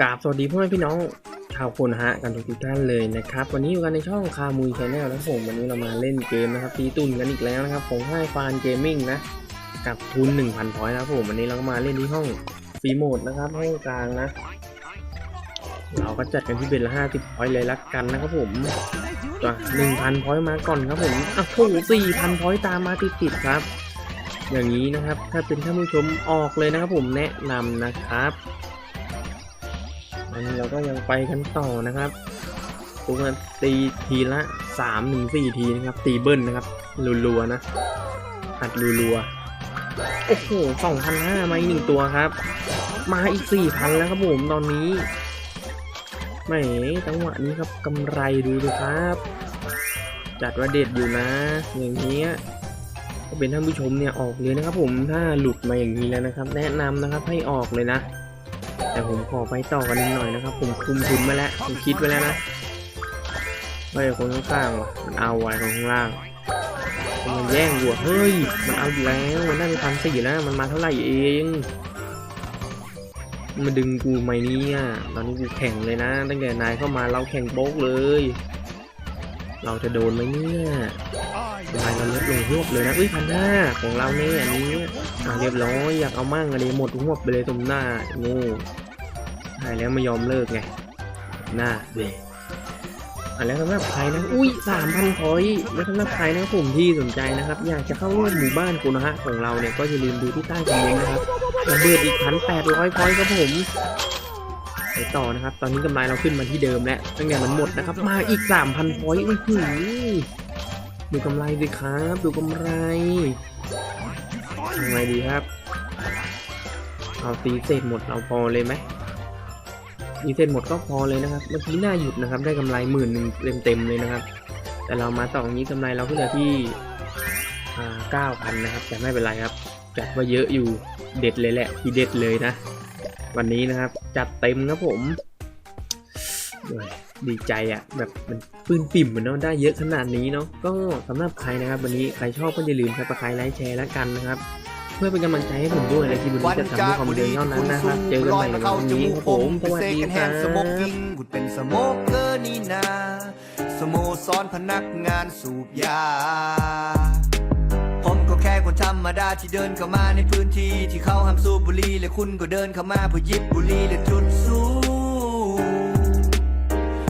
กราบสวัสดีพ่อแม่พี่น้องชาวโคนฮะกันทุกท่านเลยนะครับวันนี้อยู่กันในช่องคามุยชาแนลนะผมวันนี้เรามาเล่นเกมนะครับตีตุนกันอีกแล้วนะครับของค่ายฟานเกมมิ่งนะกับทุน 1,000พอยต์นะครับผมวันนี้เราก็มาเล่นที่ห้องฟรีโหมดนะครับห้องกลางนะ เราก็จัดกันที่เบ็ดละ50พอยต์เลยละกันนะครับผมตัว1,000พอยต์มาก่อนครับผมอะโอ้โห4,000พอยต์ตามมาติดๆครับ อย่างนี้นะครับถ้าเป็นท่านผู้ชมออกเลยนะครับผมแนะนำนะครับ อันนี้เราก็ยังไปกันต่อนะครับตัวกันตีทีละสามถึงสี่ทีนะครับ ตีเบิ้ลนะครับรัวๆนะอัดรัวๆโอ้โหสองพันห้ามาอีกหนึ่งตัวครับ มาอีกสี่พันแล้วครับผมตอนนี้แหมจังหวะนี้ครับกำไรดูดูครับ จัดว่าเด็ดอยู่นะ อย่างเงี้ยก็เป็นท่านผู้ชมเนี่ยออกเลยนะครับผมถ้าหลุดมาอย่างนี้แล้วนะครับ แนะนำนะครับให้ออกเลยนะ แต่ผมขอไปต่อกันนิดหน่อยนะครับ ผมคุมทุนมาแล้ว ผมคิดไว้แล้วนะว่าไอ้คนข้างๆว่ะมันเอาไว้คนข้างล่าง มันแย่งวัวเฮ้ย มันเอาอยู่แล้ว มันได้ไปพันสี่แล้ว มันมาเท่าไหร่เอง มันดึงกูไหมเนี่ยตอนนี้กูแข่งเลยนะ ตั้งแต่นายเข้ามาเราแข่งโป๊กเลย เราจะโดนไหมเนี่ยลายเราลดลงหวบเลยนะอุ้ยพันหน้าของเราเนี่ยอันนี้อ่าเรียบร้อยอยากเอามั่งอะเดหมดหวบไปเลยตรงหน้าโง่ใช่แล้วไม่ยอมเลิกไงหน้าเด็อะแล้วสำหรับใครนะ อุ้ยสามพันพอยต์แล้วสำหรับใครนะผมที่สนใจนะครับ อยากจะเข้าร่วมหมู่บ้านคุนะฮะของเราเนี่ยก็อย่าลืมดูที่ใต้คอมเมนต์นะครับระเบิดอีกพันแปดร้อยพอยต์ครับผม ไปต่อนะครับ ตอนนี้กำไรเราขึ้นมาที่เดิมแล้วตั้งแต่มันหมดนะครับ มาอีกสามพันพอยต์อื้อหือดูกำไรดิครับ ดูกำไรทำไงดีครับ เอาตีเศษหมดเอาพอเลยไหมตีเศษหมดก็พอเลยนะครับ เมื่อกี้หน้าหยุดนะครับ ได้กำไรหมื่นหนึ่งเต็มๆเลยนะครับ แต่เรามาต่ออย่างนี้กำไรเราก็เหลือที่เก้าพันนะครับแต่ไม่เป็นไรครับจัดว่าเยอะอยู่เด็ดเลยแหละที่เด็ดเลยนะ วันนี้นะครับ จัดเต็มครับผมโอ้ยดีใจอะ่ะแบบมันปลื้มปิ่มเหมือนเนาะได้เยอะขนาดนี้เนาะก็สำหรับใครนะครับ วันนี้ใครชอบก็อย่าลืมครับใครไลค์แชร์แล้วกันนะครับ เพื่อเป็นกำลังใจให้ผมด้วยและที่วันนี้จะทำให้ความเดินเท่านั้นนะครับเจอกันใหม่ในวันนี้ครับผมสวัสดีครัสโมกบกิ้งบุดเป็นสโมกเกอร์นี่นาสโมสรพนักงานสูบยาผมก็แค่คนธ รมดาที่เดินเข้ามาในพื้นที่ที่เขาห้ามสูบบุหรี่และคุณก็เดินเข้ามาเพื่อยิบบุหรี่และจุดสูบ